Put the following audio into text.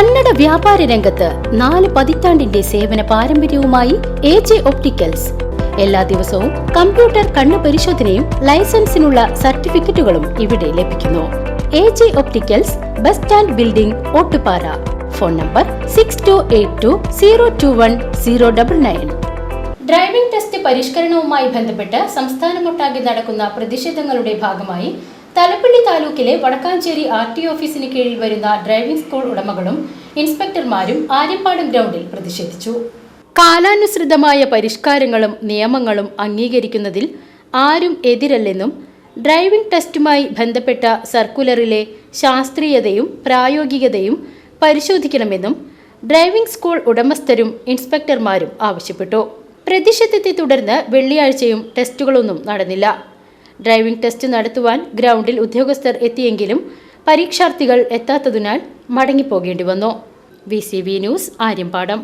കന്നഡ വ്യാപാര രംഗത്ത് നാല് പതിറ്റാണ്ടിന്റെ സേവന പാരമ്പര്യവുമായി എ ജെ ഒപ്റ്റിക്കൽസ്. എല്ലാ ദിവസവും കമ്പ്യൂട്ടർ കണ്ണു പരിശോധനയും ലൈസൻസിനുള്ള സർട്ടിഫിക്കറ്റുകളും ഇവിടെ ലഭിക്കുന്നു. A J opticals bus stand building Ottupara. Phone number six two eight two zero two one zero double nine driving test പരിഷ്കരണവുമായി ബന്ധപ്പെട്ട് സംസ്ഥാനമൊട്ടാകെ നടക്കുന്ന പ്രതിഷേധങ്ങളുടെ ഭാഗമായി തലപ്പള്ളി താലൂക്കിലെ വടക്കാഞ്ചേരി ആർ ടി ഓഫീസിന് കീഴിൽ വരുന്ന ഡ്രൈവിംഗ് സ്കൂൾ ഉടമകളും ഇൻസ്പെക്ടർമാരും ആര്യപ്പാടം ഗ്രൗണ്ടിൽ പ്രതിഷേധിച്ചു. കാലാനുസൃതമായ പരിഷ്കാരങ്ങളും നിയമങ്ങളും അംഗീകരിക്കുന്നതിൽ ആരും എതിരല്ലെന്നും ഡ്രൈവിംഗ് ടെസ്റ്റുമായി ബന്ധപ്പെട്ട സർക്കുലറിലെ ശാസ്ത്രീയതയും പ്രായോഗികതയും പരിശോധിക്കണമെന്നും ഡ്രൈവിംഗ് സ്കൂൾ ഉടമസ്ഥരും ഇൻസ്പെക്ടർമാരും ആവശ്യപ്പെട്ടു. പ്രതിഷേധത്തെ തുടർന്ന് വെള്ളിയാഴ്ചയും ടെസ്റ്റുകളൊന്നും നടന്നില്ല. ഡ്രൈവിംഗ് ടെസ്റ്റ് നടത്തുവാൻ ഗ്രൗണ്ടിൽ ഉദ്യോഗസ്ഥർ എത്തിയെങ്കിലും പരീക്ഷാർത്ഥികൾ എത്താത്തതിനാൽ മടങ്ങിപ്പോകേണ്ടി വന്നു. V news Aryampadam.